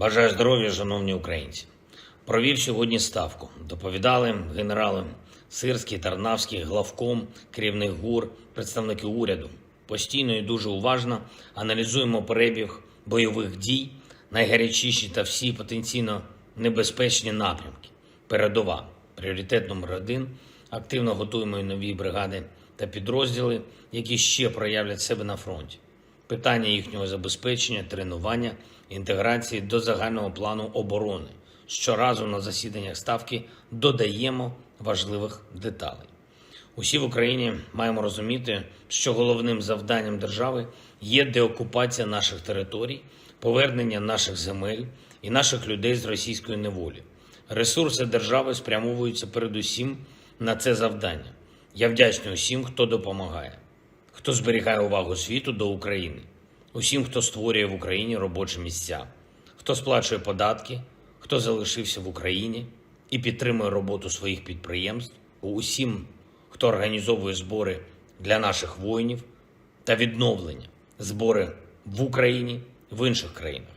Бажаю здоров'я, шановні українці. Провів сьогодні ставку. Доповідали генерали Сирський, Тарнавський, главком, керівник ГУР, представники уряду. Постійно і дуже уважно аналізуємо перебіг бойових дій, найгарячіші та всі потенційно небезпечні напрямки. Передова, пріоритет номер один. Активно готуємо нові бригади та підрозділи, які ще проявлять себе на фронті питання їхнього забезпечення, тренування, інтеграції до загального плану оборони. Щоразу на засіданнях ставки додаємо важливих деталей. Усі в Україні маємо розуміти, що головним завданням держави є деокупація наших територій, повернення наших земель і наших людей з російської неволі. Ресурси держави спрямовуються передусім на це завдання. Я вдячний усім, хто допомагає хто зберігає увагу світу до України, усім, хто створює в Україні робочі місця, хто сплачує податки, хто залишився в Україні і підтримує роботу своїх підприємств, усім, хто організовує збори для наших воїнів та відновлення збори в Україні в інших країнах.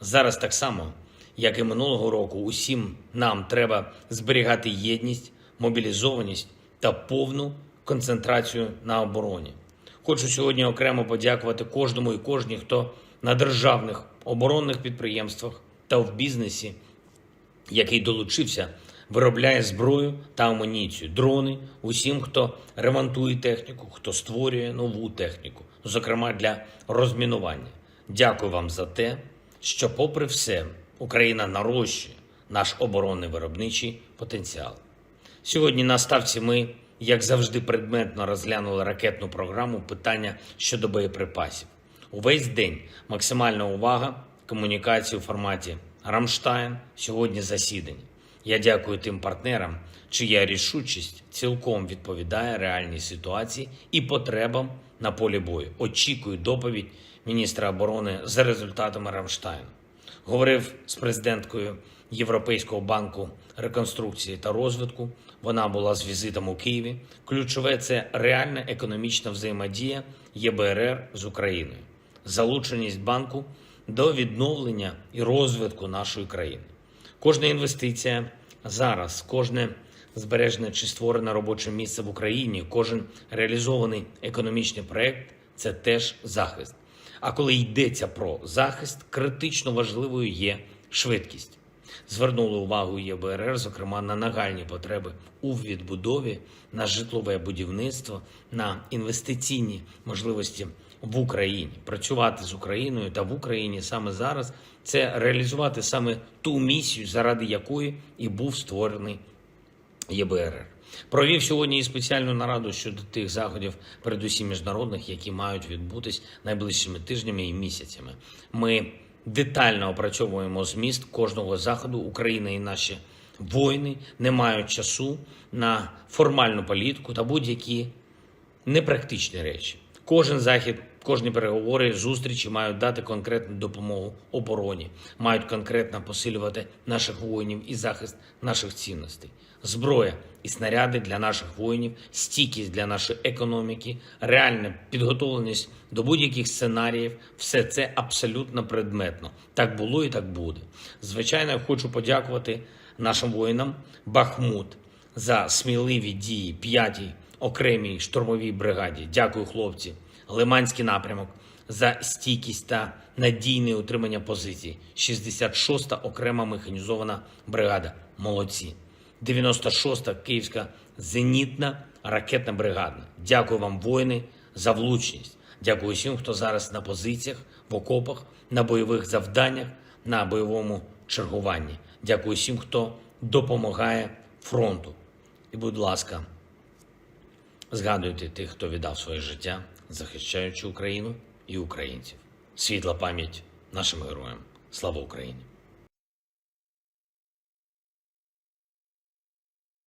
Зараз так само, як і минулого року, усім нам треба зберігати єдність, мобілізованість та повну концентрацію на обороні. Хочу сьогодні окремо подякувати кожному і кожній, хто на державних оборонних підприємствах та в бізнесі, який долучився, виробляє зброю та амуніцію, дрони, усім, хто ремонтує техніку, хто створює нову техніку, зокрема для розмінування. Дякую вам за те, що, попри все, Україна нарощує наш оборонний виробничий потенціал. Сьогодні на ставці ми, як завжди, предметно розглянули ракетну програму питання щодо боєприпасів. Увесь день максимальна увага, комунікації у форматі Рамштайн сьогодні засідання. Я дякую тим партнерам, чия рішучість цілком відповідає реальній ситуації і потребам на полі бою. Очікую доповідь міністра оборони за результатами Рамштайну. Говорив з президенткою Європейського банку реконструкції та розвитку. Вона була з візитом у Києві. Ключове це реальна економічна взаємодія ЄБРР з Україною, залученість банку до відновлення і розвитку нашої країни. Кожна інвестиція зараз, кожне збережене чи створене робоче місце в Україні, кожен реалізований економічний проект це теж захист. А коли йдеться про захист, критично важливою є швидкість. Звернули увагу ЄБРР, зокрема на нагальні потреби у відбудові, на житлове будівництво, на інвестиційні можливості в Україні. Працювати з Україною та в Україні саме зараз це реалізувати саме ту місію, заради якої і був створений ЄБРР. Провів сьогодні і спеціальну нараду щодо тих заходів, передусім міжнародних, які мають відбутись найближчими тижнями і місяцями. Ми детально опрацьовуємо зміст кожного заходу. Україна і наші воїни не мають часу на формальну політику та будь-які непрактичні речі. Кожен захід, кожні переговори, зустрічі мають дати конкретну допомогу обороні, мають конкретно посилювати наших воїнів і захист наших цінностей. Зброя і снаряди для наших воїнів, стійкість для нашої економіки, реальна підготовленість до будь-яких сценаріїв все це абсолютно предметно. Так було і так буде. Звичайно, я хочу подякувати нашим воїнам Бахмут за сміливі дії п'ятій окремій штурмовій бригаді. Дякую, хлопці. Лиманський напрямок за стійкість та надійне утримання позицій. 66-та окрема механізована бригада. Молодці. 96-та Київська зенітна ракетна бригада. Дякую вам, воїни, за влучність. Дякую всім, хто зараз на позиціях, в окопах, на бойових завданнях, на бойовому чергуванні. Дякую всім, хто допомагає фронту. І, будь ласка, згадуйте тих, хто віддав своє життя, захищаючи Україну і українців. Світла пам'ять нашим героям. Слава Україні!